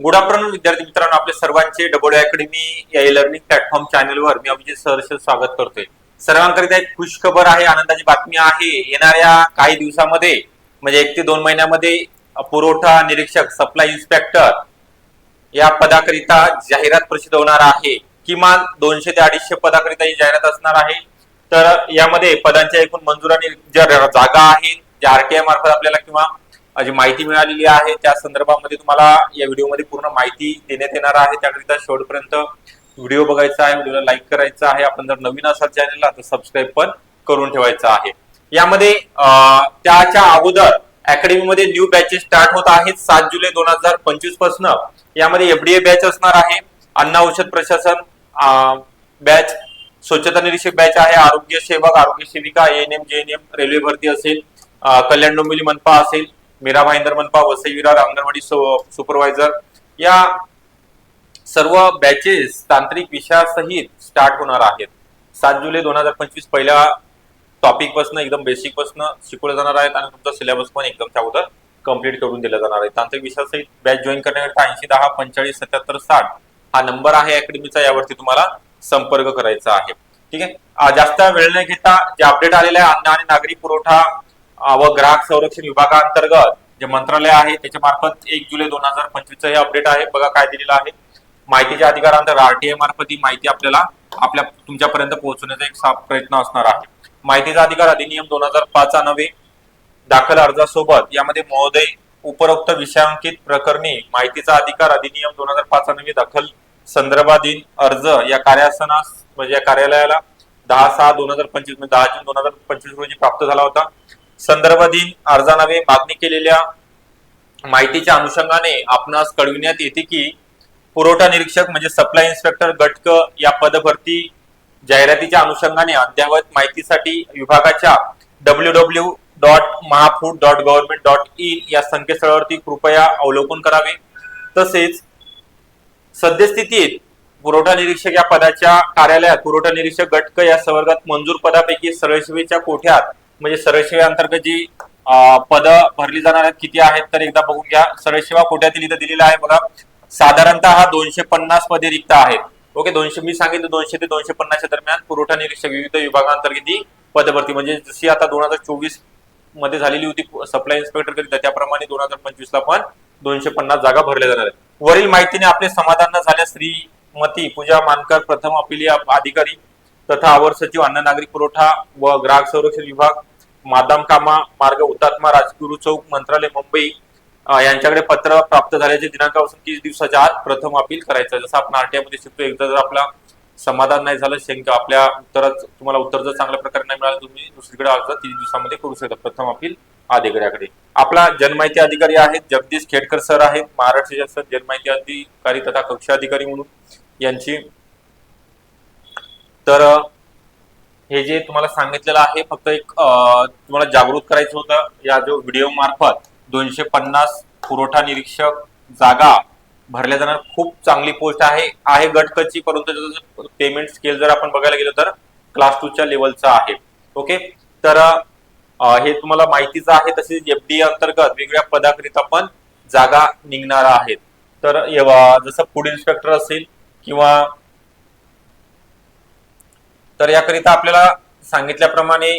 Good afternoon विद्यार्थी मित्रांनो आपल्या सर्वांचे डबल अकॅडमी या लर्निंग प्लॅटफॉर्म चॅनलवर मी अभिजित सहर्ष स्वागत करतोय. सर्वांकरिता एक खुश खबर आहे आनंदाची बातमी आहे. येणाऱ्या काही दिवसामध्ये म्हणजे एक ते दोन महिन्यामध्ये पुरवठा निरीक्षक सप्लाय इन्स्पेक्टर या पदाकरिता जाहिरात प्रसिद्ध होणार आहे. किमान दोनशे ते अडीचशे पदाकरिता ही जाहिरात असणार आहे. तर यामध्ये पदांच्या एकूण मंजुराने ज्या जागा आहेत ज्या आरटीआय मार्फत आपल्याला किंवा जी माहिती मिळालेली आहे त्या संदर्भामध्ये तुम्हाला या व्हिडिओमध्ये पूर्ण माहिती देण्यात येणार आहे. त्याकरिता शेवटपर्यंत व्हिडिओ बघायचा आहे व्हिडिओला लाईक करायचा आहे. आपण जर नवीन असाल चॅनलला तर सबस्क्राईब पण करून ठेवायचं आहे. यामध्ये त्याच्या अगोदर अकॅडमीमध्ये न्यू बॅचेस स्टार्ट होत आहेत. सात जुलै दोन हजार पंचवीसपासून. यामध्ये एफडीए बॅच असणार आहे. अन्न औषध प्रशासन बॅच स्वच्छता निरीक्षक बॅच आहे. आरोग्य सेवक आरोग्य सेविका एएनएम जेएनएम रेल्वे भरती असेल. कल्याण डोंबिवली मनपा असेल. मीरा भाईंदर मनपा वसई विरार अंगणवाडी सुपरवायझर या सर्व बॅचेस तांत्रिक विषयासहित स्टार्ट होणार आहेत. सात जुलै दोन हजार पंचवीस पहिल्या टॉपिकपासून एकदम बेसिकपासून शिकवले जाणार आहेत आणि तुमचा सिलेबस पण एकदम त्या अगोदर कंप्लीट करून दिला जाणार आहे. तांत्रिक विषयासहित बॅच जॉईन करण्याकरिता ऐंशी दहा पंचेचाळीस सत्याहत्तर साठ हा नंबर आहे अकॅडमीचा यावरती तुम्हाला संपर्क करायचा आहे. ठीक आहे? जास्त वेळ न घेता जे अपडेट आलेले आहे अन्न आणि नागरी पुरवठा व ग्राहक संरक्षण विभागाअंतर्गत जे मंत्रालय आहे त्याच्या मार्फत एक जुलै दोन हजार पंचवीसचं हे अपडेट आहे. बघा काय दिलेलं आहे. माहितीच्या अधिकारांतर आरटीआय मार्फत ही माहिती आपल्याला आपल्या तुमच्यापर्यंत पोहोचवण्याचा एक प्रयत्न असणार आहे. माहितीचा अधिकार अधिनियम दोन हजार पाच नवे दाखल अर्जासोबत यामध्ये महोदय उपरोक्त विषयांकित प्रकरणी माहितीचा अधिकार अधिनियम दोन हजार पाच नवे दाखल संदर्भाधीन अर्ज या कार्यासनास म्हणजे या कार्यालयाला दहा सहा दोन हजार पंचवीस म्हणजे दहा जून दोन हजार पंचवीस रोजी प्राप्त झाला होता. संदर्भाधीन अर्जानावे मागणी केलेल्या माहितीच्या अनुषंगाने आपणास कळविण्यात येते की पुरवठा निरीक्षक म्हणजे सप्लाय इन्स्पेक्टर गटक या पदभरती जाहिरातीच्या अनुषंगाने अद्ययावत माहितीसाठी विभागाच्या W W dot Mahafood dot government dot in या संकेतस्थळावरती कृपया अवलोकन करावे. तसेच सद्यस्थितीत पुरवठा निरीक्षक या पदाच्या कार्यालयात पुरवठा निरीक्षक गटक या संवर्गात मंजूर पदापैकी सरळसेवेच्या कोठ्यात म्हणजे सरळसेवे अंतर्गत जी पद भरली जाणार आहेत किती आहेत तर एकदा बघून घ्या. सरळसेवा कोट्यातील इथं दिलेला आहे बघा. साधारणतः हा दोनशे पन्नास पदे रिक्त आहेत. ओके दोनशे मी सांगितलं दोनशे ते दोनशे पन्नासच्या दरम्यान पुरवठा निरीक्षक विविध विभागांतर्गत ही पदभरती म्हणजे जशी आता दोन हजार चोवीसमध्ये झालेली होती सप्लाय इन्स्पेक्टर करिता त्याप्रमाणे दोन हजार पंचवीस ला पण दोनशे पन्नास जागा भरल्या जाणार आहेत. वरील माहितीने आपले समाधान झाल्या श्रीमती पूजा मानकर प्रथम अपिलीय अधिकारी तथा अवर सचिव अन्न नागरिक पुरवठा व ग्राहक संरक्षण विभाग मादाम कामा मार्ग हुतात्मा राजगुरु चौक मंत्रालय मुंबई यांच्याकडे पत्र प्राप्त झाल्याचे दिनांकापासून तीस दिवसाच्या आत प्रथम अपील करायचं जसं आपण आरटीआयमध्ये शिकतो एकदा जर आपला समाधान नाही झालं शंका आपल्या उत्तरात तुम्हाला उत्तर जर चांगल्या प्रकारे नाही मिळालं तुम्ही दुसरीकडे अर्ज तीस दिवसामध्ये करू शकता. प्रथम अपील अधिकाऱ्याकडे आपला जनमाहिती अधिकारी आहेत जगदीश खेडकर सर आहेत महाराष्ट्र शासन जनमाहिती अधिकारी तथा कक्ष अधिकारी म्हणून यांची तर हे जे तुम्हाला सांगितलेलं आहे फक्त एक तुम्हाला जागृत करायचं होतं या जो व्हिडिओ मार्फत दोनशे पन्नास पुरवठा निरीक्षक जागा भरल्या जाणार खूप चांगली पोस्ट आहे. आहे गटकची परंतु पेमेंट स्केल जर आपण बघायला गेलो तर क्लास टूच्या लेवलचा आहे. ओके तर हे तुम्हाला माहितीचं आहे तसेच एफडी अंतर्गत वेगवेगळ्या पदाकरिता पण जागा निघणार आहेत. तर जसं फूड इन्स्पेक्टर असेल किंवा तर याकरिता आपल्याला सांगितल्याप्रमाणे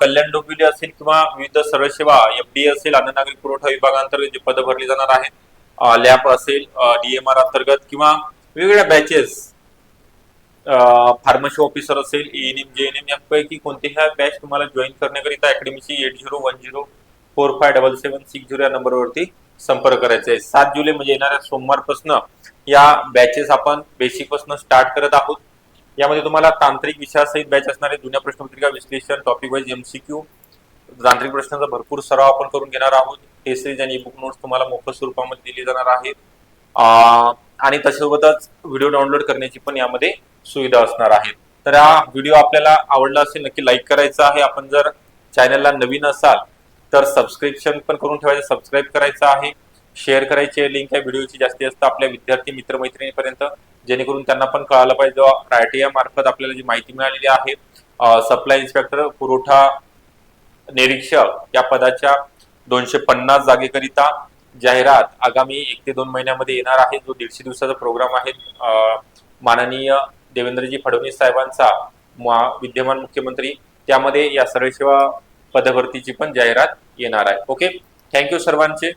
कल्याण डोंबिवली असेल किंवा विविध सर्व सेवा एफडी असेल अन्न नागरिक पुरवठा विभागांतर्गत जे पद भरली जाणार आहेत लॅब असेल डीएमआर अंतर्गत किंवा वेगवेगळ्या बॅचेस फार्मसी ऑफिसर असेल एएनएम जेएनएम यापैकी कोणत्याही बॅच तुम्हाला जॉईन करण्याकरिता अकॅडमीची eight zero one zero four five double seven six zero या नंबरवरती संपर्क करायचा आहे. सात जुलै म्हणजे येणाऱ्या सोमवारपासून या बॅचेस आपण बेसिकपासून स्टार्ट करत आहोत. यामध्ये तुम्हाला तांत्रिक विषयासहित बॅच असणारे जुन्या प्रश्नपत्रिका विश्लेषण टॉपिक वाईज एमसीक्यू तांत्रिक प्रश्नांचा भरपूर सराव आपण करून घेणार आहोत. टेस्ट सिरीज आणि बुक नोट्स तुम्हाला मोफत स्वरूपामध्ये दिली जाणार आहेत. आणि त्यासोबतच व्हिडिओ डाउनलोड करण्याची पण यामध्ये सुविधा असणार आहे तर हा व्हिडिओ आपल्याला आवडला असेल नक्की लाईक करायचा आहे. आपण जर चॅनलला नवीन असाल तर सबस्क्रिप्शन पण करून ठेवायचं सबस्क्राईब करायचं आहे. शेअर करायची लिंक आहे व्हिडिओची जास्तीत जास्त आपल्या विद्यार्थी मित्रमैत्रिणीपर्यंत जेणेकरून त्यांना पण कळालं पाहिजे आरटीआय मार्फत आपल्याला जी माहिती मिळालेली आहे सप्लाय इन्स्पेक्टर पुरवठा निरीक्षक या पदाच्या दोनशे पन्नास जागेकरिता जाहिरात आगामी एक ते दोन महिन्यामध्ये येणार आहे. जो दीडशे दिवसाचा प्रोग्राम आहे माननीय देवेंद्रजी फडणवीस साहेबांचा विद्यमान मुख्यमंत्री त्यामध्ये या सरळ सेवा पदभरतीची पण जाहिरात येणार आहे. ओके थँक्यू सर्वांचे.